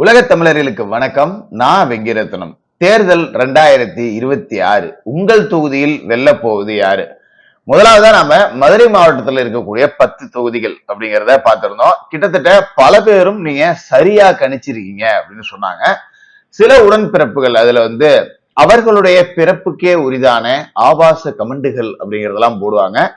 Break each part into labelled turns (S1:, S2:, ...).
S1: உலகத் தமிழர்களுக்கு வணக்கம். நான் வெங்கிரத்னம் தேர்தல் ரெண்டாயிரத்தி இருபத்தி ஆறு. உங்கள் தொகுதியில் வெல்ல போவது யாரு? முதலாவதா நாம மதுரை மாவட்டத்தில் இருக்கக்கூடிய பத்து தொகுதிகள் அப்படிங்கிறத பார்த்திருந்தோம். கிட்டத்தட்ட பல பேரும் நீங்க சரியா கணிச்சிருக்கீங்க அப்படின்னு சொன்னாங்க. சில உடன்பிறப்புகள் அதுல வந்து அவர்களுடைய பிறப்புக்கே உரிதான ஆபாச கமெண்டுகள் அப்படிங்கறதெல்லாம் போடுவாங்க.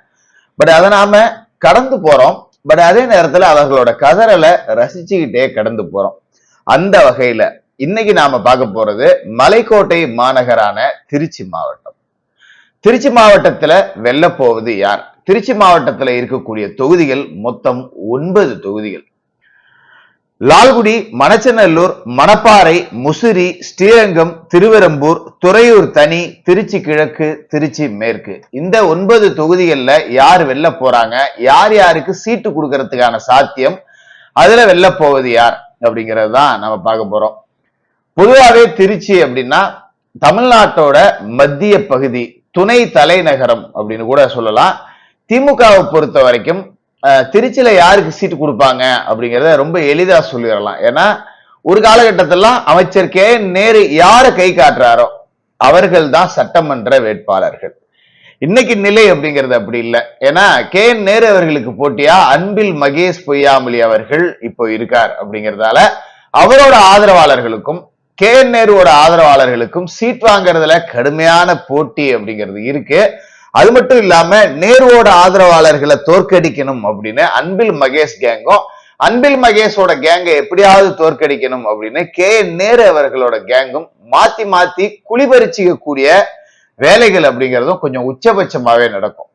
S1: பட் அதை நாம கடந்து போறோம். பட் அதே நேரத்துல அவர்களோட கதறலை ரசிச்சுக்கிட்டே கடந்து போறோம். அந்த வகையில இன்னைக்கு நாம பார்க்க போறது மலைக்கோட்டை மாநகரான திருச்சி மாவட்டம். திருச்சி மாவட்டத்துல வெல்ல போவது யார்? திருச்சி மாவட்டத்துல இருக்கக்கூடிய தொகுதிகள் மொத்தம் ஒன்பது தொகுதிகள். லால்குடி மணச்சநல்லூர் மணப்பாறை முசிறி ஸ்ரீரங்கம் திருவெரம்பூர் துறையூர் தனி திருச்சி கிழக்கு திருச்சி மேற்கு. இந்த ஒன்பது தொகுதிகளில் யார் வெல்ல போறாங்க? யார் யாருக்கு சீட்டு கொடுக்கறதுக்கான சாத்தியம்? அதுல வெல்ல போவது யார்? அப்படிங்கிறது தான் நம்ம பார்க்க போறோம். பொதுவாகவே திருச்சி அப்படின்னா தமிழ்நாட்டோட மத்திய பகுதி துணை தலைநகரம் அப்படின்னு கூட சொல்லலாம். திமுகவை பொறுத்த வரைக்கும் திருச்சியில யாருக்கு சீட்டு கொடுப்பாங்க அப்படிங்கிறத ரொம்ப எளிதா சொல்லிடலாம். ஏன்னா ஒரு காலகட்டத்திலாம் அமைச்சர் கே நேரு யாரை கை காட்டுறாரோ அவர்கள் தான் சட்டமன்ற வேட்பாளர்கள். இன்னைக்கு நிலை அப்படிங்கிறது அப்படி இல்லை. ஏன்னா கே என் நேரு அவர்களுக்கு போட்டியா? அன்பில் மகேஷ் பொய்யாமொழி அவர்கள் இப்போ இருக்கார் அப்படிங்கிறதால அவரோட ஆதரவாளர்களுக்கும் கே என் நேருவோட ஆதரவாளர்களுக்கும் சீட் வாங்குறதுல கடுமையான போட்டி அப்படிங்கிறது இருக்கு. அது மட்டும் இல்லாம நேருவோட ஆதரவாளர்களை தோற்கடிக்கணும் அப்படின்னு அன்பில் மகேஷ் கேங்கும் அன்பில் மகேஷோட கேங்கை எப்படியாவது தோற்கடிக்கணும் அப்படின்னு கே என் நேரு அவர்களோட கேங்கும் மாத்தி மாத்தி குளிபறிச்சிக்கக்கூடிய வேலைகள் அப்படிங்கிறதும் கொஞ்சம் உச்சபட்சமாவே நடக்கும்.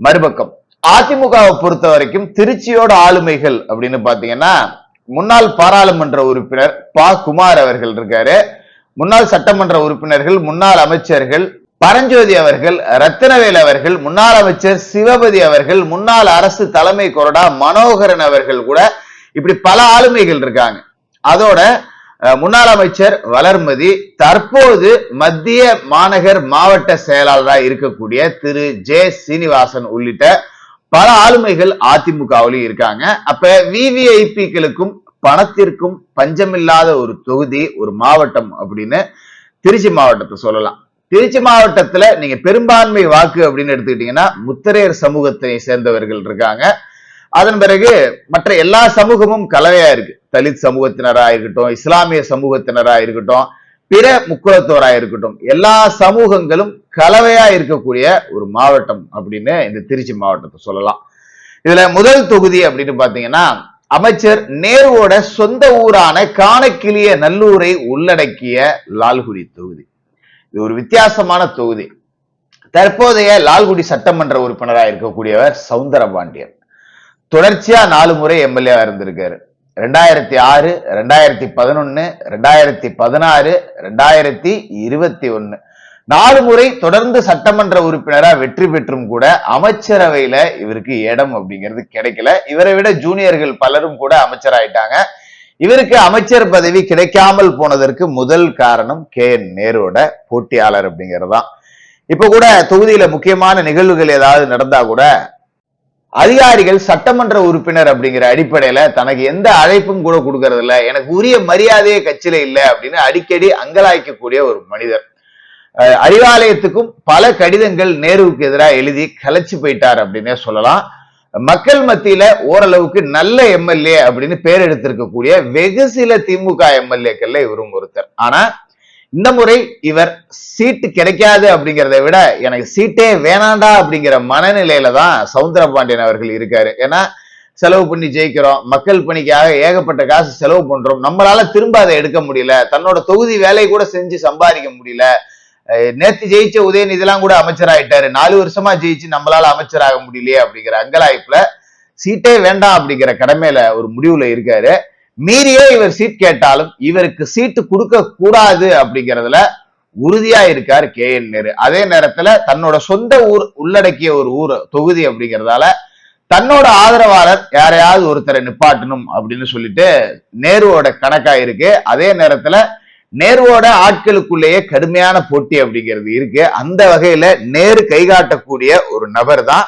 S1: மறுபக்கம் அதிமுகவை பொறுத்த வரைக்கும் திருச்சியோட ஆளுமைகள் அப்படின்னு பாத்தீங்கன்னா முன்னாள் பாராளுமன்ற உறுப்பினர் ப. குமார் அவர்கள் இருக்காரு. முன்னாள் சட்டமன்ற உறுப்பினர்கள் முன்னாள் அமைச்சர்கள் பரஞ்சோதி அவர்கள் ரத்தினவேல் அவர்கள் முன்னாள் அமைச்சர் சிவபதி அவர்கள் முன்னாள் அரசு தலைமை கொறடா மனோகரன் அவர்கள் கூட இப்படி பல ஆளுமைகள் இருக்காங்க. அதோட முன்னாள் அமைச்சர் வளர்மதி தற்போது மத்திய மாநகர் மாவட்ட செயலாளராக இருக்கக்கூடிய திரு. ஜே. சீனிவாசன் உள்ளிட்ட பல ஆளுமைகள் அதிமுகவிலும் இருக்காங்க. அப்ப விவிஐபிக்களுக்கும் பணத்திற்கும் பஞ்சமில்லாத ஒரு தொகுதி ஒரு மாவட்டம் அப்படின்னு திருச்சி மாவட்டத்தை சொல்லலாம். திருச்சி மாவட்டத்துல நீங்க பெரும்பான்மை வாக்கு அப்படின்னு எடுத்துக்கிட்டீங்கன்னா முத்திரையர் சமூகத்தை சேர்ந்தவர்கள் இருக்காங்க. அதன் பிறகு மற்ற எல்லா சமூகமும் கலவையா இருக்கு. தலித் சமூகத்தினரா இருக்கட்டும் இஸ்லாமிய சமூகத்தினரா இருக்கட்டும் பிற முக்குளத்தோராக இருக்கட்டும் எல்லா சமூகங்களும் கலவையா இருக்கக்கூடிய ஒரு மாவட்டம் அப்படின்னு இந்த திருச்சி மாவட்டத்தை சொல்லலாம். இதுல முதல் தொகுதி அப்படின்னு பார்த்தீங்கன்னா அமைச்சர் நேருவோட சொந்த ஊரான காணக்கிளிய நல்லூரை உள்ளடக்கிய லால்குடி தொகுதி. இது ஒரு வித்தியாசமான தொகுதி. தற்போதைய லால்குடி சட்டமன்ற உறுப்பினராக இருக்கக்கூடியவர் சவுந்தரபாண்டியன். தொடர்ச்சியா நாலு முறை எம்எல்ஏ இருந்திருக்காரு. ரெண்டாயிரத்தி ஆறு ரெண்டாயிரத்தி பதினொன்னு ரெண்டாயிரத்தி பதினாறு ரெண்டாயிரத்தி இருபத்தி ஒன்னு. நாலு முறை தொடர்ந்து சட்டமன்ற உறுப்பினரா வெற்றி பெற்றும் கூட அமைச்சரவையில இவருக்கு இடம் அப்படிங்கிறது கிடைக்கல. இவரை விட ஜூனியர்கள் பலரும் கூட அமைச்சராயிட்டாங்க. இவருக்கு அமைச்சர் பதவி கிடைக்காமல் போனதற்கு முதல் காரணம் கே. என். நேருவோட போட்டியாளர் அப்படிங்கறதுதான். இப்ப கூட தொகுதியில முக்கியமான நிகழ்வுகள் ஏதாவது நடந்தா கூட அதிகாரிகள் சட்டமன்ற உறுப்பினர் அப்படிங்கிற அடிப்படையில தனக்கு எந்த அழைப்பும் கூட கொடுக்கறது இல்ல எனக்கு உரிய மரியாதையே கட்சியில இல்ல அப்படின்னு அடிக்கடி அங்கலாய்க்கக்கூடிய ஒரு மனிதர். அறிவாலயத்துக்கும் பல கடிதங்கள் நேருவுக்கு எதிராக எழுதி கலைச்சு போயிட்டார் அப்படின்னே சொல்லலாம். மக்கள் மத்தியில ஓரளவுக்கு நல்ல எம்எல்ஏ அப்படின்னு பேர் எடுத்திருக்கக்கூடிய வெகு சில திமுக எம்எல்ஏக்கள்ல இவரும் ஒருத்தர். ஆனா இந்த முறை இவர் சீட்டு கிடைக்காது அப்படிங்கிறத விட எனக்கு சீட்டே வேணாண்டா அப்படிங்கிற மனநிலையில தான் சவுந்தரபாண்டியன் அவர்கள் இருக்காரு. ஏன்னா செலவு பண்ணி ஜெயிக்கிறோம் மக்கள் பணிக்காக ஏகப்பட்ட காசு செலவு பண்றோம். நம்மளால திரும்ப அதை எடுக்க முடியல. தன்னோட தொகுதி வேலை கூட செஞ்சு சம்பாதிக்க முடியல. நேத்து ஜெயிச்ச உதயநிதிலாம் கூட அமைச்சராயிட்டாரு நாலு வருஷமா ஜெயிச்சு நம்மளால அமைச்சராக முடியலையே அப்படிங்கிற அங்கலாய்ப்புல சீட்டே வேண்டாம் அப்படிங்கிற கடமையில ஒரு முடிவுல இருக்காரு. மீறியே இவர் சீட் கேட்டாலும் இவருக்கு சீட்டு கொடுக்க கூடாது அப்படிங்கறதுல உறுதியா இருக்கார் கே என் நேரு. அதே நேரத்துல தன்னோட சொந்த ஊர் உள்ளடக்கிய ஒரு ஊர் தொகுதி அப்படிங்கறதால தன்னோட ஆதரவாளர் யாரையாவது ஒருத்தரை நிப்பாட்டணும் அப்படின்னு சொல்லிட்டு நேருவோட கணக்கா இருக்கு அதே நேரத்துல நேருவோட ஆட்களுக்குள்ளேயே கடுமையான போட்டி அப்படிங்கிறது இருக்கு. அந்த வகையில நேரு கைகாட்டக்கூடிய ஒரு நபர் தான்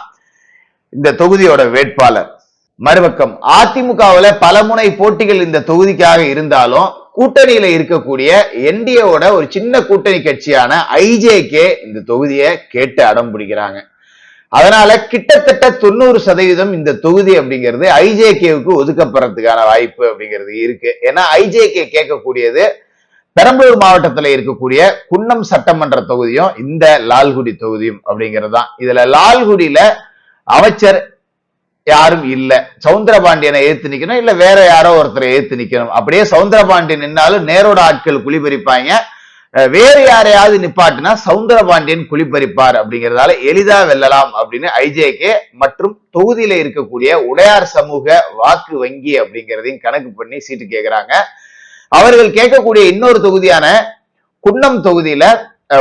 S1: இந்த தொகுதியோட வேட்பாளர். மறுபக்கம் அதிமுகவுல பலமுனை போட்டிகள் இந்த தொகுதிக்காக இருந்தாலும் கூட்டணியில இருக்கக்கூடிய என்டிஏவோட ஒரு சின்ன கூட்டணி கட்சியான ஐஜேகே இந்த தொகுதியை கேட்டு அடம் பிடிக்கிறாங்க. அதனால கிட்டத்தட்ட தொண்ணூறு சதவீதம் இந்த தொகுதி அப்படிங்கிறது ஐஜேகேவுக்கு ஒதுக்கப்படுறதுக்கான வாய்ப்பு அப்படிங்கிறது இருக்கு. ஏன்னா ஐஜேகே கேட்கக்கூடியது பெரம்பலூர் மாவட்டத்துல இருக்கக்கூடிய குன்னம் சட்டமன்ற தொகுதியும் இந்த லால்குடி தொகுதியும் அப்படிங்கிறது தான். இதுல லால்குடியில அமைச்சர் யாரும் இல்ல. சவுந்தரபாண்டியனை ஏத்து நிக்கணும் இல்ல வேற யாரோ ஒருத்தரை ஏத்து நிக்கணும். அப்படியே சவுந்தரபாண்டியன் நின்னாலும் நேரோட ஆட்கள் குளிபறிப்பாங்க வேறு யாரையாவது நிப்பாட்டினா சவுந்தரபாண்டியன் குளிப்பறிப்பார் அப்படிங்கறதால எளிதா வெல்லலாம் அப்படின்னு ஐஜேகே மற்றும் தொகுதியில இருக்கக்கூடிய உடையார் சமூக வாக்கு வங்கி அப்படிங்கறதையும் கணக்கு பண்ணி சீட்டு கேட்கிறாங்க அவர்கள் கேட்கக்கூடிய இன்னொரு தொகுதியான குன்னம் தொகுதியில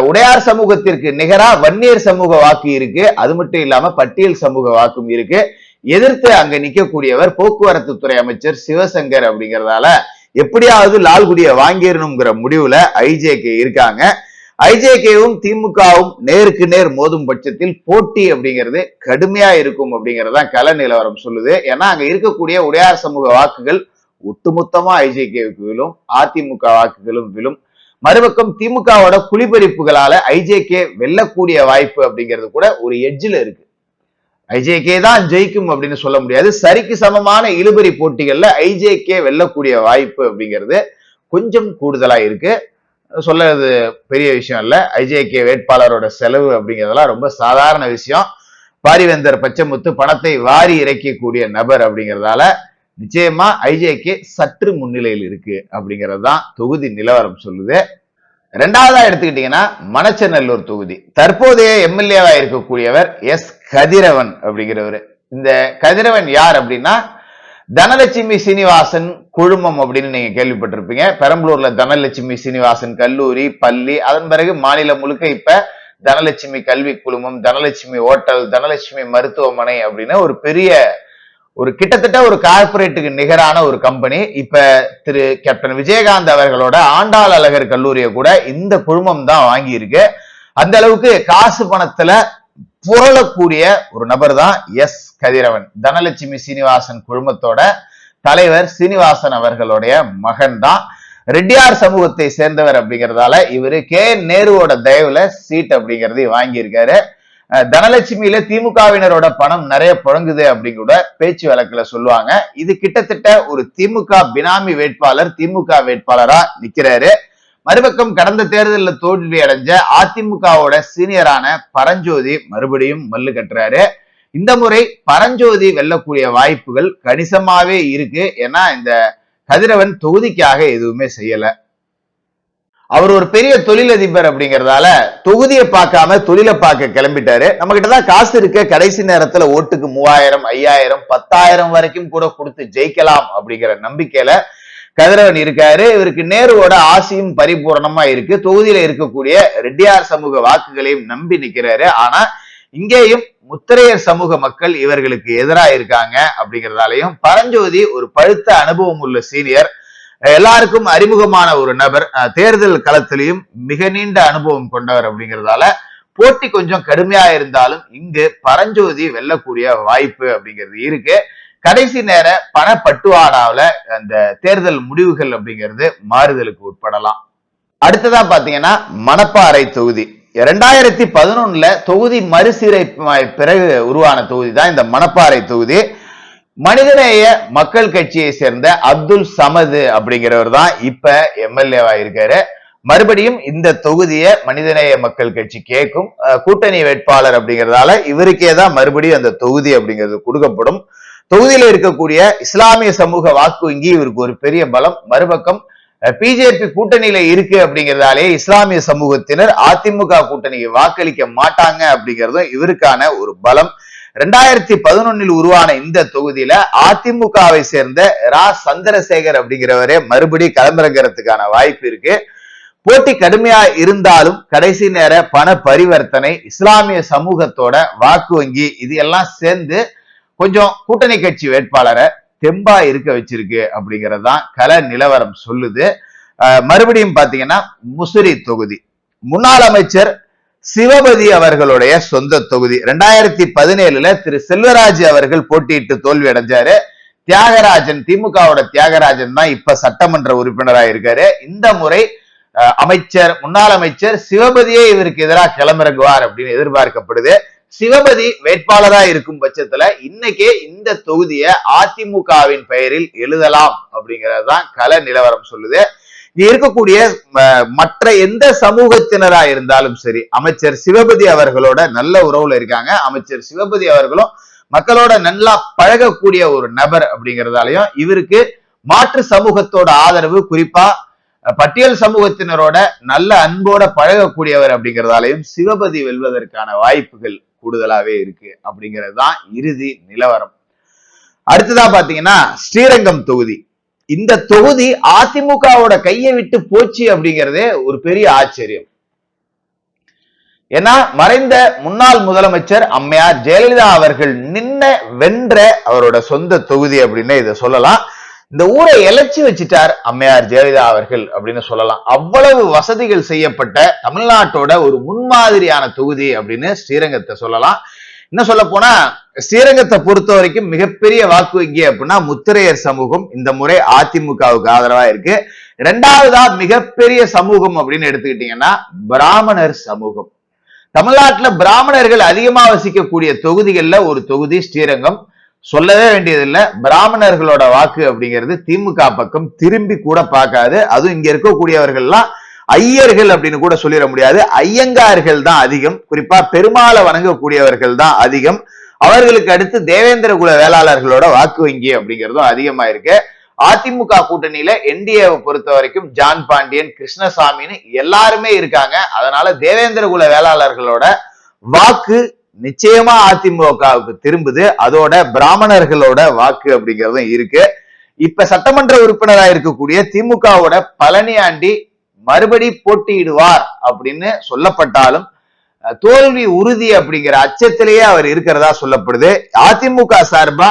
S1: உடையார் சமூகத்திற்கு நிகரா வன்னியர் சமூக வாக்கு இருக்கு. அது மட்டும் இல்லாம பட்டியல் சமூக வாக்கும் இருக்கு. எதிர்த்து அங்க நிக்கக்கூடியவர் போக்குவரத்து துறை அமைச்சர் சிவசங்கர் அப்படிங்கறதால எப்படியாவது லால்குடியை வாங்கிடணுங்கிற முடிவுல ஐஜேகே இருக்காங்க. ஐஜேகேவும் திமுகவும் நேருக்கு நேர் மோதும் பட்சத்தில் போட்டி அப்படிங்கிறது கடுமையா இருக்கும் அப்படிங்கறதான் கள நிலவரம் சொல்லுது. ஏன்னா அங்க இருக்கக்கூடிய உடையார் சமூக வாக்குகள் ஒட்டுமொத்தமா ஐஜேகேவுக்கு விழும் அதிமுக வாக்குகளும் விழும். மறுபக்கம் திமுகவோட குளிபறிப்புகளால ஐஜேகே வெல்லக்கூடிய வாய்ப்பு அப்படிங்கிறது கூட ஒரு எட்ஜில் இருக்கு. ஐஜேகே தான் ஜெயிக்கும் அப்படின்னு சொல்ல முடியாது. சரிக்கு சமமான இழுபறி போட்டிகள்ல ஐஜேகே வெல்லக்கூடிய வாய்ப்பு அப்படிங்கிறது கொஞ்சம் கூடுதலா இருக்கு. சொல்லது பெரிய விஷயம் இல்லை. ஐஜேகே வேட்பாளரோட செலவு அப்படிங்கிறதெல்லாம் ரொம்ப சாதாரண விஷயம். பாரிவேந்தர் பச்சைமுத்து பணத்தை வாரி இறக்கக்கூடிய நபர் அப்படிங்கிறதால நிச்சயமா ஐஜேகே சற்று முன்னிலையில் இருக்கு அப்படிங்கிறது தான் தொகுதி நிலவரம் சொல்லுது. ரெண்டாவதா எடுத்துக்கிட்டீங்கன்னா மணச்சநல்லூர் தொகுதி. தற்போதைய எம்எல்ஏவா இருக்கக்கூடியவர் எஸ் கதிரவன் அப்படிங்கிறவர். இந்த கதிரவன் யார் அப்படின்னா தனலட்சுமி சீனிவாசன் குழுமம் அப்படின்னு நீங்க கேள்விப்பட்டிருப்பீங்க. பெரம்பலூர்ல தனலட்சுமி சீனிவாசன் கல்லூரி பள்ளி அதன் பிறகு மாநிலம் முழுக்க இப்ப தனலட்சுமி கல்வி குழுமம் தனலட்சுமி ஹோட்டல் தனலட்சுமி மருத்துவமனை அப்படின்னு ஒரு பெரிய ஒரு கிட்டத்தட்ட ஒரு கார்பரேட்டுக்கு நிகரான ஒரு கம்பெனி. இப்ப திரு கேப்டன் விஜயகாந்த் அவர்களோட ஆண்டாள் அழகர் கல்லூரியை கூட இந்த குழுமம் தான் வாங்கியிருக்கு. அந்த அளவுக்கு காசு பணத்துல புரளக்கூடிய ஒரு நபர் தான் எஸ் கதிரவன். தனலட்சுமி சீனிவாசன் குழுமத்தோட தலைவர் சீனிவாசன் அவர்களுடைய மகன் தான். ரெட்டியார் சமூகத்தை சேர்ந்தவர் அப்படிங்கிறதால இவரு கே நேருவோட தயவுல சீட் அப்படிங்கறதையும் வாங்கியிருக்காரு. தனலட்சுமியில திமுகவினரோட பணம் நிறைய புழங்குது அப்படின்னு கூட பேச்சு வழக்குல சொல்லுவாங்க. இது கிட்டத்தட்ட ஒரு திமுக பினாமி வேட்பாளர் திமுக வேட்பாளரா நிக்கிறாரு. மறுபக்கம் கடந்த தேர்தலில் தோல்வி அடைஞ்ச அதிமுகவோட சீனியரான பரஞ்சோதி மறுபடியும் மல்லு கட்டுறாரு. இந்த முறை பரஞ்சோதி வெல்லக்கூடிய வாய்ப்புகள் கணிசமாவே இருக்கு. ஏன்னா இந்த கதிரவன் தொகுதிக்காக எதுவுமே செய்யல. அவர் ஒரு பெரிய தொழிலதிபர் அப்படிங்கறதால தொகுதியை பார்க்காம தொழிலை பார்க்க கிளம்பிட்டாரு. நம்ம கிட்ட தான் காசு இருக்க. கடைசி நேரத்துல ஓட்டுக்கு மூவாயிரம் ஐயாயிரம் பத்தாயிரம் வரைக்கும் கூட கொடுத்து ஜெயிக்கலாம் அப்படிங்கிற நம்பிக்கையில கதிரவன் இருக்காரு. இவருக்கு நேருவோட ஆசையும் பரிபூரணமா இருக்கு. தொகுதியில இருக்கக்கூடிய ரெட்டியார் சமூக வாக்குகளையும் நம்பி நிக்கிறாரு. ஆனா இங்கேயும் முத்திரையர் சமூக மக்கள் இவர்களுக்கு எதிராக இருக்காங்க அப்படிங்கறதாலையும் பரஞ்சோதி ஒரு பழுத்த அனுபவம் உள்ள சீனியர். எல்லாருக்கும் அறிமுகமான ஒரு நபர் அஹ், தேர்தல் களத்திலையும் மிக நீண்ட அனுபவம் கொண்டவர் அப்படிங்கறதால போட்டி கொஞ்சம் கடுமையா இருந்தாலும் இங்கு பரஞ்சோதி வெல்லக்கூடிய வாய்ப்பு அப்படிங்கிறது இருக்கு. கடைசி நேர பணப்பட்டுவாடாவில் அந்த தேர்தல் முடிவுகள் அப்படிங்கிறது மாறுதலுக்கு உட்படலாம். அடுத்ததா பாத்தீங்கன்னா மணப்பாறை தொகுதி. இரண்டாயிரத்தி பதினொன்னுல தொகுதி மறுசீரமைப்பு பிறகு உருவான தொகுதி தான் இந்த மணப்பாறை தொகுதி. மனிதநேய மக்கள் கட்சியை சேர்ந்த அப்துல் சமது அப்படிங்கிறவர் தான் இப்ப எம்எல்ஏவா இருக்காரு. மறுபடியும் இந்த தொகுதியை மனிதநேய மக்கள் கட்சி கேட்கும். கூட்டணி வேட்பாளர் அப்படிங்கறதால இவருக்கே தான் மறுபடியும் அந்த தொகுதி அப்படிங்கிறது கொடுக்கப்படும். தொகுதியில இருக்கக்கூடிய இஸ்லாமிய சமூக வாக்கு வங்கி இவருக்கு ஒரு பெரிய பலம். மறுபக்கம் பிஜேபி கூட்டணியில இருக்கு அப்படிங்கிறதாலே இஸ்லாமிய சமூகத்தினர் அதிமுக கூட்டணிக்கு வாக்களிக்க மாட்டாங்க அப்படிங்கிறதும் இவருக்கான ஒரு பலம். ரெண்டாயிரத்தி பதினொன்னில் உருவான இந்த தொகுதியில அதிமுகவை சேர்ந்த ரா. சந்திரசேகர் அப்படிங்கிறவரே மறுபடி களமிறங்கிறதுக்கான வாய்ப்பு இருக்கு. போட்டி கடுமையா இருந்தாலும் கடைசி நேர பண பரிவர்த்தனை இஸ்லாமிய சமூகத்தோட வாக்கு வங்கி இது எல்லாம் சேர்ந்து கொஞ்சம் கூட்டணி கட்சி வேட்பாளரை தெம்பா இருக்க வச்சிருக்கு அப்படிங்கறதுதான் கல நிலவரம் சொல்லுது. மறுபடியும் பாத்தீங்கன்னா முசிறி தொகுதி. முன்னாள் அமைச்சர் சிவபதி அவர்களுடைய சொந்த தொகுதி. ரெண்டாயிரத்தி பதினேழுல திரு செல்வராஜ் அவர்கள் போட்டியிட்டு தோல்வி அடைஞ்சாரு. தியாகராஜன் திமுகவோட தியாகராஜன் தான் இப்ப சட்டமன்ற உறுப்பினரா இருக்காரு. இந்த முறை அஹ், அமைச்சர் முன்னாள் அமைச்சர் சிவபதியே இவருக்கு எதிராக கிளம்பிறங்குவார் அப்படின்னு எதிர்பார்க்கப்படுது. சிவபதி வேட்பாளரா இருக்கும் பட்சத்துல இன்னைக்கே இந்த தொகுதியை அதிமுகவின் பெயரில் எழுதலாம் அப்படிங்கறதுதான் கல கள நிலவரம் சொல்லுது. இருக்கக்கூடிய மற்ற எந்த சமூகத்தினரா இருந்தாலும் சரி அமைச்சர் சிவபதி அவர்களோட நல்ல உறவுல இருக்காங்க. அமைச்சர் சிவபதி அவர்களும் மக்களோட நல்லா பழகக்கூடிய ஒரு நபர் அப்படிங்கிறதாலையும் இவருக்கு மாற்று சமூகத்தோட ஆதரவு குறிப்பா பட்டியல் சமூகத்தினரோட நல்ல அன்போட பழகக்கூடியவர் அப்படிங்கிறதாலையும் சிவபதி வெல்வதற்கான வாய்ப்புகள் கூடுதலாவே இருக்கு அப்படிங்கிறது தான் இறுதி நிலவரம். அடுத்ததா பாத்தீங்கன்னா ஸ்ரீரங்கம் தொகுதி. இந்த தொகுதி அதிமுகவோட கையை விட்டு போச்சு அப்படிங்கறதே ஒரு பெரிய ஆச்சரியம். ஏன்னா மறைந்த முன்னாள் முதலமைச்சர் அம்மையார் ஜெயலலிதா அவர்கள் நின்ன வென்ற அவரோட சொந்த தொகுதி அப்படின்னு இதை சொல்லலாம். இந்த ஊரை எழைச்சி வச்சிட்டார் அம்மையார் ஜெயலலிதா அவர்கள் அப்படின்னு சொல்லலாம். அவ்வளவு வசதிகள் செய்யப்பட்ட தமிழ்நாட்டோட ஒரு முன்மாதிரியான தொகுதி அப்படின்னு ஸ்ரீரங்கத்தை சொல்லலாம். என்ன சொல்ல போனா ஸ்ரீரங்கத்தை பொறுத்த வரைக்கும் மிகப்பெரிய வாக்கு வங்கி அப்படின்னா முத்திரையர் சமூகம் இந்த முறை அதிமுகவுக்கு ஆதரவா இருக்கு. இரண்டாவதா மிகப்பெரிய சமூகம் அப்படின்னு எடுத்துக்கிட்டீங்கன்னா பிராமணர் சமூகம். தமிழ்நாட்டுல பிராமணர்கள் அதிகமா வசிக்கக்கூடிய தொகுதிகள்ல ஒரு தொகுதி ஸ்ரீரங்கம். சொல்லவே வேண்டியதில்லை பிராமணர்களோட வாக்கு அப்படிங்கிறது திமுக பக்கம் திரும்பி கூட பார்க்காது. அதுவும் இங்க இருக்கக்கூடியவர்கள்லாம் ஐயர்கள் அப்படின்னு கூட சொல்லிட முடியாது. ஐயங்கார்கள் தான் அதிகம். குறிப்பா பெருமாளை வணங்கக்கூடியவர்கள் தான் அதிகம். அவர்களுக்கு அடுத்து தேவேந்திர குல வேளாளர்களோட வாக்கு வங்கி அப்படிங்கிறதும் அதிகமா இருக்கு அதிமுக கூட்டணியில என்டிஏவை பொறுத்த வரைக்கும் ஜான் பாண்டியன் கிருஷ்ணசாமின்னு எல்லாருமே இருக்காங்க. அதனால தேவேந்திர குல வேளாளர்களோட வாக்கு நிச்சயமா அதிமுகவுக்கு திரும்புது. அதோட பிராமணர்களோட வாக்கு அப்படிங்கிறதும் இருக்கு. இப்ப சட்டமன்ற உறுப்பினராக இருக்கக்கூடிய திமுகவோட பழனியாண்டி மறுபடி போட்டியிடுவார் அப்படின்னு சொல்லப்பட்டாலும் தோல்வி உறுதி அப்படிங்கிற அச்சத்திலேயே அவர் இருக்கிறதா சொல்லப்படுது. அதிமுக சார்பா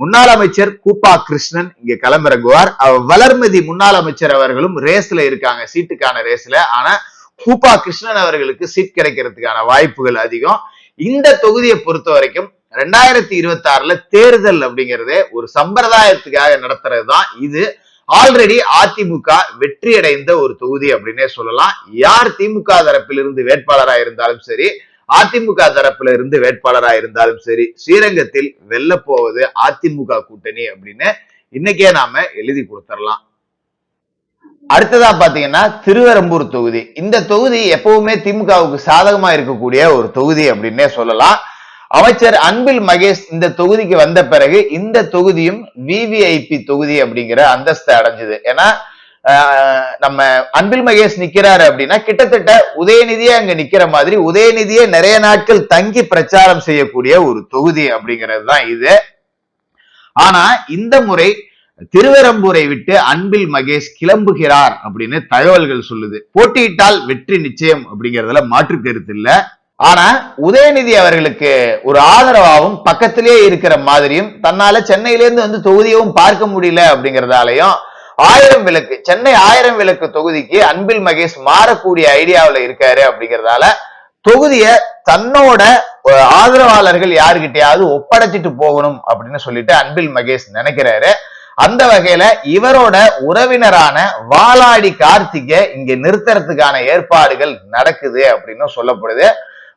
S1: முன்னாள் அமைச்சர் கூப்பா கிருஷ்ணன் இங்க களமிறங்குவார். அவர் வளர்மதி முன்னாள் அமைச்சர் அவர்களும் ரேஸ்ல இருக்காங்க சீட்டுக்கான ரேஸ்ல. ஆனா கூப்பா கிருஷ்ணன் அவர்களுக்கு சீட் கிடைக்கிறதுக்கான வாய்ப்புகள் அதிகம். இந்த தொகுதியை பொறுத்த வரைக்கும் ரெண்டாயிரத்தி இருபத்தி ஆறுல தேர்தல் அப்படிங்கறதே ஒரு சம்பிரதாயத்துக்காக நடத்துறது தான் இது. ஆல்ரெடி அதிமுக வெற்றி அடைந்த ஒரு தொகுதி அப்படின்னே சொல்லலாம். யார் திமுக தரப்பிலிருந்து வேட்பாளரா இருந்தாலும் சரி அதிமுக தரப்புல இருந்து வேட்பாளரா இருந்தாலும் சரி ஸ்ரீரங்கத்தில் வெல்ல போவது அதிமுக கூட்டணி அப்படின்னு இன்னைக்கே நாம எழுதி கொடுத்துடலாம். அடுத்ததா பாத்தீங்கன்னா திருவெரும்பூர் தொகுதி. இந்த தொகுதி எப்பவுமே திமுகவுக்கு சாதகமா இருக்கக்கூடிய ஒரு தொகுதி அப்படின்னே சொல்லலாம். அமைச்சர் அன்பில் மகேஷ் இந்த தொகுதிக்கு வந்த பிறகு இந்த தொகுதியும் விவிஐபி தொகுதி அப்படிங்கிற அந்தஸ்தை அடைஞ்சது. ஏன்னா ஆஹ், நம்ம அன்பில் மகேஷ் நிக்கிறாரு அப்படின்னா கிட்டத்தட்ட உதயநிதியே அங்க நிக்கிற மாதிரி உதயநிதியே நிறைய நாட்கள் தங்கி பிரச்சாரம் செய்யக்கூடிய ஒரு தொகுதி அப்படிங்கிறது தான் இது. ஆனா இந்த முறை திருவெரம்பூரை விட்டு அன்பில் மகேஷ் கிளம்புகிறார் அப்படின்னு தகவல்கள் சொல்லுது. போட்டியிட்டால் வெற்றி நிச்சயம் அப்படிங்கிறதுல மாற்று கருத்து இல்லை. ஆனா உதயநிதி அவர்களுக்கு ஒரு ஆதரவாகவும் பக்கத்திலேயே இருக்கிற மாதிரியும் தன்னால சென்னையிலேருந்து வந்து தொகுதியவும் பார்க்க முடியல அப்படிங்கறதாலையும் ஆயிரம் விளக்கு சென்னை ஆயிரம் விளக்கு தொகுதிக்கு அன்பில் மகேஷ் மாறக்கூடிய ஐடியாவுல இருக்காரு அப்படிங்கறதால தொகுதிய தன்னோட ஆதரவாளர்கள் யாருகிட்டயாவது ஒப்படைச்சிட்டு போகணும் அப்படின்னு சொல்லிட்டு அன்பில் மகேஷ் நினைக்கிறாரு. அந்த வகையில இவரோட உறவினரான வாலாடி கார்த்திகை இங்க நிறுத்துறதுக்கான ஏற்பாடுகள் நடக்குது அப்படின்னு சொல்லப்படுது.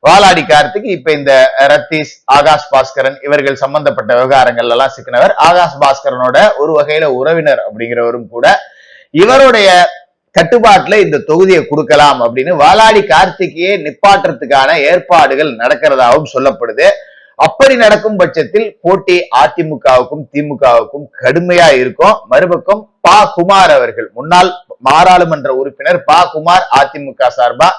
S1: வாலாடி கார்த்திக் இப்ப இந்த ரத்தீஷ் ஆகாஷ் பாஸ்கரன் இவர்கள் சம்பந்தப்பட்ட விவகாரங்கள் எல்லாம் சிக்கினவர். ஆகாஷ் பாஸ்கரனோட ஒரு வகையில உறவினர் அப்படிங்கிறவரும் கூட இவருடைய கட்டுப்பாட்டுல இந்த தொகுதியை கொடுக்கலாம் அப்படின்னு வாலாடி கார்த்திகையே நிப்பாட்டுறதுக்கான ஏற்பாடுகள் நடக்கிறதாகவும் சொல்லப்படுது. அப்படி நடக்கும் பட்சத்தில் போட்டி அதிமுகவுக்கும் திமுகவுக்கும் கடுமையா இருக்கும். மறுபக்கம் பா. குமார் அவர்கள் முன்னாள் பாராளுமன்ற உறுப்பினர் பா. குமார் அதிமுக சார்பா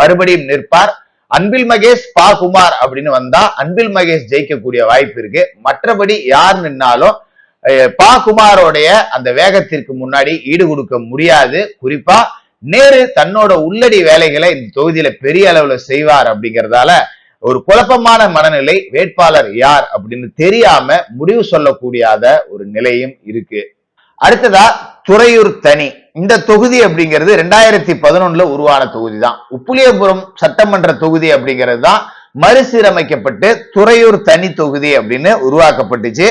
S1: மறுபடியும் நிற்பார். அன்பில் மகேஷ் பா குமார் அப்படின்னு வந்தா அன்பில் மகேஷ் ஜெயிக்கக்கூடிய வாய்ப்பு இருக்கு. மற்றபடி யார் நின்னாலும் பா குமாரோடைய அந்த வேகத்திற்கு முன்னாடி ஈடு கொடுக்க முடியாது. குறிப்பா நேரு தன்னோட உள்ளடி வேலைகளை இந்த தொகுதியில பெரிய அளவுல செய்வார் அப்படிங்கறதால ஒரு குழப்பமான மனநிலை வேட்பாளர் யார் அப்படின்னு தெரியாம முடிவு சொல்லக்கூடியாத ஒரு நிலையும் இருக்கு. அடுத்ததா துறையூர் தனி. இந்த தொகுதி அப்படிங்கிறது ரெண்டாயிரத்தி பதினொன்னுல உருவான தொகுதி தான் உப்புலியபுரம் சட்டமன்ற தொகுதி அப்படிங்கிறது தான் மறுசீரமைக்கப்பட்டு துறையூர் தனி தொகுதி அப்படின்னு உருவாக்கப்பட்டுச்சு.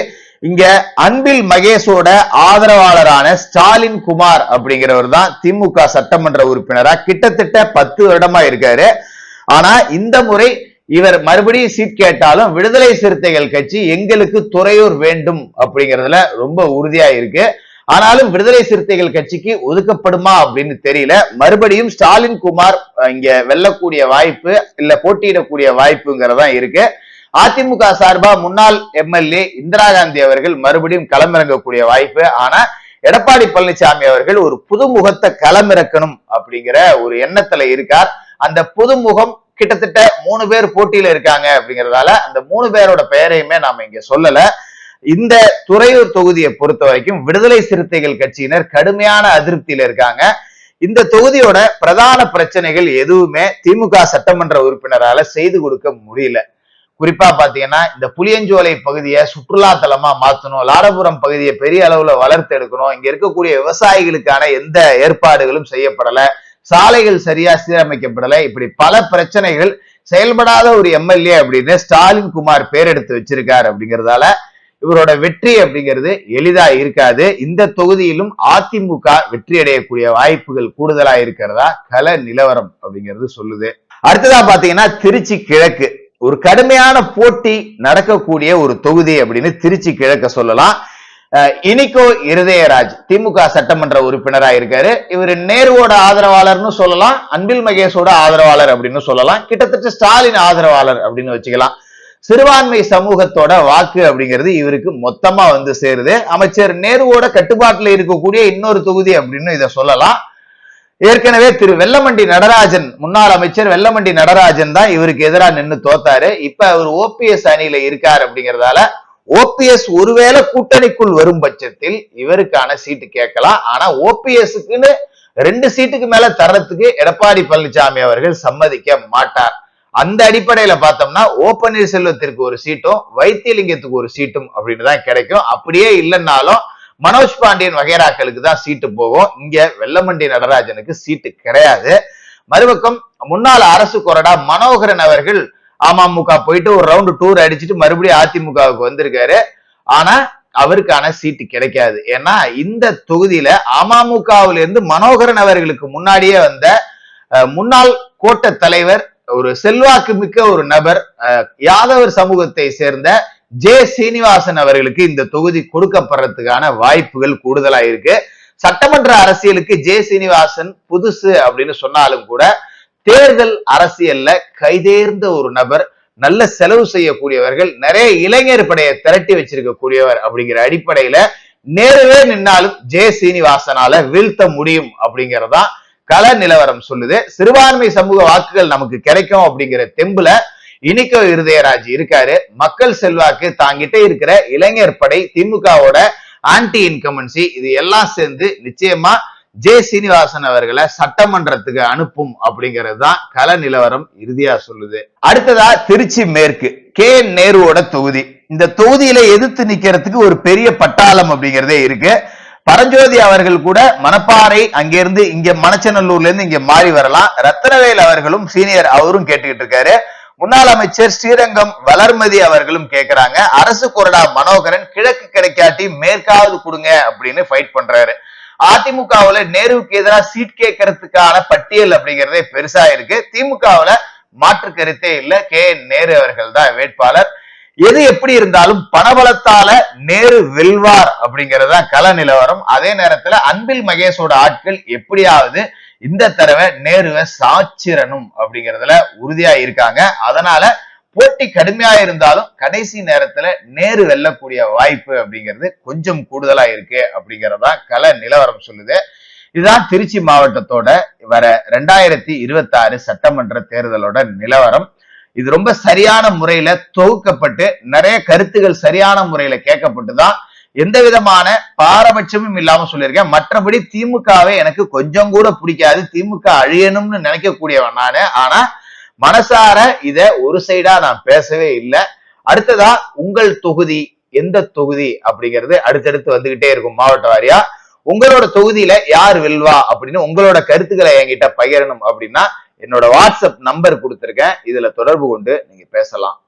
S1: இங்க அன்பில் மகேஷோட ஆதரவாளரான ஸ்டாலின் குமார் அப்படிங்கிறவர் தான் திமுக சட்டமன்ற உறுப்பினரா. கிட்டத்தட்ட பத்து வருடமா இருக்காரு. ஆனா இந்த முறை இவர் மறுபடியும் சீட் கேட்டாலும் விடுதலை சிறுத்தைகள் கட்சி எங்களுக்கு துறையூர் வேண்டும் அப்படிங்கறதுல ரொம்ப உறுதியா இருக்கு. ஆனாலும் விடுதலை சிறுத்தைகள் கட்சிக்கு ஒதுக்கப்படுமா அப்படின்னு தெரியல. மறுபடியும் ஸ்டாலின் குமார் இங்க வெல்லக்கூடிய வாய்ப்பு இல்ல போட்டியிடக்கூடிய வாய்ப்புங்கிறதா இருக்கு. அதிமுக சார்பா முன்னாள் எம்எல்ஏ இந்திரா காந்தி அவர்கள் மறுபடியும் களமிறங்கக்கூடிய வாய்ப்பு. ஆனா எடப்பாடி பழனிசாமி அவர்கள் ஒரு புதுமுகத்தை களமிறக்கணும் அப்படிங்கிற ஒரு எண்ணத்துல இருக்கார். அந்த புதுமுகம் கிட்டத்தட்ட மூணு பேர் போட்டியில இருக்காங்க அப்படிங்கறதால அந்த மூணு பேரோட பெயரையுமே நாம இங்க சொல்லல. இந்த துறையூர் தொகுதியை பொறுத்த வரைக்கும் விடுதலை சிறுத்தைகள் கட்சியினர் கடுமையான அதிருப்தியில இருக்காங்க. இந்த தொகுதியோட பிரதான பிரச்சனைகள் எதுவுமே திமுக சட்டமன்ற உறுப்பினரால செய்து கொடுக்க முடியல. குறிப்பா பாத்தீங்கன்னா இந்த புளியஞ்சோலை பகுதியை சுற்றுலா தலமா மாத்தணும் லாரபுரம் பகுதியை பெரிய அளவுல வளர்த்து எடுக்கணும் இங்க இருக்கக்கூடிய விவசாயிகளுக்கான எந்த ஏற்பாடுகளும் செய்யப்படல சாலைகள் சரியா சீரமைக்கப்படல இப்படி பல பிரச்சனைகள் செயல்படாத ஒரு எம்எல்ஏ அப்படின்னு ஸ்டாலின் குமார் பேர் எடுத்து வச்சிருக்காரு அப்படிங்கறதால இவரோட வெற்றி அப்படிங்கிறது எளிதா இருக்காது. இந்த தொகுதியிலும் அதிமுக வெற்றி அடையக்கூடிய வாய்ப்புகள் கூடுதலா இருக்கிறதா? கல நிலவரம் அப்படிங்கிறது சொல்லுது. அடுத்ததா பாத்தீங்கன்னா திருச்சி கிழக்கு. ஒரு கடுமையான போட்டி நடக்கக்கூடிய ஒரு தொகுதி அப்படின்னு திருச்சி கிழக்க சொல்லலாம். இனிக்கோ இருதயராஜ் திமுக சட்டமன்ற உறுப்பினரா இருக்காரு. இவர் நேருவோட ஆதரவாளர்னு சொல்லலாம் அன்பில் மகேஷோட ஆதரவாளர் அப்படின்னு சொல்லலாம். கிட்டத்தட்ட ஸ்டாலின் ஆதரவாளர் அப்படின்னு வச்சுக்கலாம். சிறுபான்மை சமூகத்தோட வாக்கு அப்படிங்கிறது இவருக்கு மொத்தமா வந்து சேருது. அமைச்சர் நேருவோட கட்டுப்பாட்டுல இருக்கக்கூடிய இன்னொரு தொகுதி அப்படின்னு இதை சொல்லலாம். ஏற்கனவே திரு வெள்ளமண்டி நடராஜன் முன்னாள் அமைச்சர் வெள்ளமண்டி நடராஜன் தான் இவருக்கு எதிராக நின்று தோத்தாரு. இப்ப அவர் ஓபிஎஸ் அணியில இருக்கார் அப்படிங்கறதால ஓபிஎஸ் ஒருவேளை கூட்டணிக்குள் வரும் பட்சத்தில் இவருக்கான சீட்டு கேட்கலாம். ஆனா ஓபிஎஸ்க்குன்னு ரெண்டு சீட்டுக்கு மேல தர்றதுக்கு எடப்பாடி பழனிசாமி அவர்கள் சம்மதிக்க மாட்டார். அந்த அடிப்படையில பார்த்தோம்னா ஓ பன்னீர்செல்வத்திற்கு ஒரு சீட்டும் வைத்தியலிங்கத்துக்கு ஒரு சீட்டும் அப்படின்னு தான் கிடைக்கும். அப்படியே இல்லைன்னாலும் மனோஜ் பாண்டியன் வகைராக்களுக்கு தான் சீட்டு போகும். இங்க வெள்ளமண்டி நடராஜனுக்கு சீட்டு கிடையாது. மறுபக்கம் முன்னாள் அரசு கொறடா மனோகரன் அவர்கள் அமமுக போயிட்டு ஒரு ரவுண்டு டூர் அடிச்சுட்டு மறுபடியும் அதிமுகவுக்கு வந்திருக்காரு. ஆனா அவருக்கான சீட்டு கிடைக்காது. ஏன்னா இந்த தொகுதியில அமமுகவுல இருந்து மனோகரன் அவர்களுக்கு முன்னாடியே வந்த முன்னாள் கோட்ட தலைவர் ஒரு செல்வாக்கு மிக்க ஒரு நபர் யாதவர் சமூகத்தை சேர்ந்த ஜே சீனிவாசன் அவர்களுக்கு இந்த தொகுதி கொடுக்கப்படுறதுக்கான வாய்ப்புகள் கூடுதலா இருக்கு. சட்டமன்ற அரசியலுக்கு ஜே சீனிவாசன் புதுசு அப்படின்னு சொன்னாலும் கூட தேர்தல் அரசியல்ல கைதேர்ந்த ஒரு நபர் நல்ல செலவு செய்யக்கூடியவர்கள் நிறைய இளைஞர் படையை திரட்டி வச்சிருக்கக்கூடியவர் அப்படிங்கிற அடிப்படையில நேருவே நின்னாலும் ஜே சீனிவாசனால வீழ்த்த முடியும் அப்படிங்கறதான் கள நிலவரம் சொல்லுது. சிறுபான்மை சமூக வாக்குகள் நமக்கு கிடைக்கும் அப்படிங்கிற தெம்புல இனிக்கோ இருதயராஜ் இருக்காரு. மக்கள் செல்வாக்கு தாங்கிட்டே இருக்கிற இளைஞர் படை திமுகவோட ஆன்டி இன்கமன்சி இது எல்லாம் சேர்ந்து நிச்சயமா ஜே சீனிவாசன் அவர்களை சட்டமன்றத்துக்கு அனுப்பும் அப்படிங்கிறது தான் கள நிலவரம் இறுதியா சொல்லுது. அடுத்ததா திருச்சி மேற்கு கே நேருவோட தொகுதி. இந்த தொகுதியில எதிர்த்து நிக்கிறதுக்கு ஒரு பெரிய பட்டாளம் அப்படிங்கிறதே இருக்கு. பரஞ்சோதி அவர்கள் கூட மணப்பாறை அங்கிருந்து இங்க மணச்சநல்லூர்ல இருந்து இங்க மாறி வரலாம். ரத்தனவேல் அவர்களும் சீனியர் அவரும் கேட்டுக்கிட்டு இருக்காரு. முன்னாள் அமைச்சர் ஸ்ரீரங்கம் வளர்மதி அவர்களும் கேட்கிறாங்க அரசு கொறடா மனோகரன் கிழக்கு கிடைக்காட்டி மேற்காவது கொடுங்க அப்படின்னு ஃபைட் பண்றாரு. அதிமுகவுல நேருவுக்கு எதிராக சீட் கேட்கறதுக்கான பட்டியல் அப்படிங்கறதே பெருசா இருக்கு. திமுகவுல மாற்று கருத்தே இல்ல. கே நேரு அவர்கள் தான் வேட்பாளர். எது எப்படி இருந்தாலும் பணபலத்தால நேரு வெல்வார் அப்படிங்கறதா கள நிலவரம். அதே நேரத்துல அன்பில் மகேஷோட ஆட்கள் எப்படியாவது இந்த தடவை நேருவை சாச்சிரணும் அப்படிங்கறதுல உறுதியா இருக்காங்க. அதனால போட்டி கடுமையா இருந்தாலும் கடைசி நேரத்துல நேரு வெல்லக்கூடிய வாய்ப்பு அப்படிங்கிறது கொஞ்சம் கூடுதலா இருக்கு அப்படிங்கறதா கல நிலவரம் சொல்லுது. இதுதான் திருச்சி மாவட்டத்தோட வர ரெண்டாயிரத்தி இருபத்தி ஆறு சட்டமன்ற தேர்தலோட நிலவரம். இது ரொம்ப சரியான முறையில தொகுக்கப்பட்டு நிறைய கருத்துகள் சரியான முறையில கேட்கப்பட்டுதான் எந்த விதமான பாரபட்சமும் இல்லாம சொல்லியிருக்கேன். மற்றபடி திமுகவை எனக்கு கொஞ்சம் கூட பிடிக்காது. திமுக அழியணும்னு நினைக்கக்கூடியவன் நானு. ஆனா மனசார இத ஒரு சைடா நான் பேசவே இல்லை. அடுத்ததா உங்கள் தொகுதி எந்த தொகுதி அப்படிங்கிறது அடுத்தடுத்து வந்துகிட்டே இருக்கும் மாவட்ட வாரியா. உங்களோட தொகுதியில யார் வெல்வா அப்படின்னு உங்களோட கருத்துக்களை என்கிட்ட பகிரணும் அப்படின்னா என்னோட வாட்ஸ்அப் நம்பர் கொடுத்துருக்கேன். இதுல தொடர்பு கொண்டு நீங்க பேசலாம்.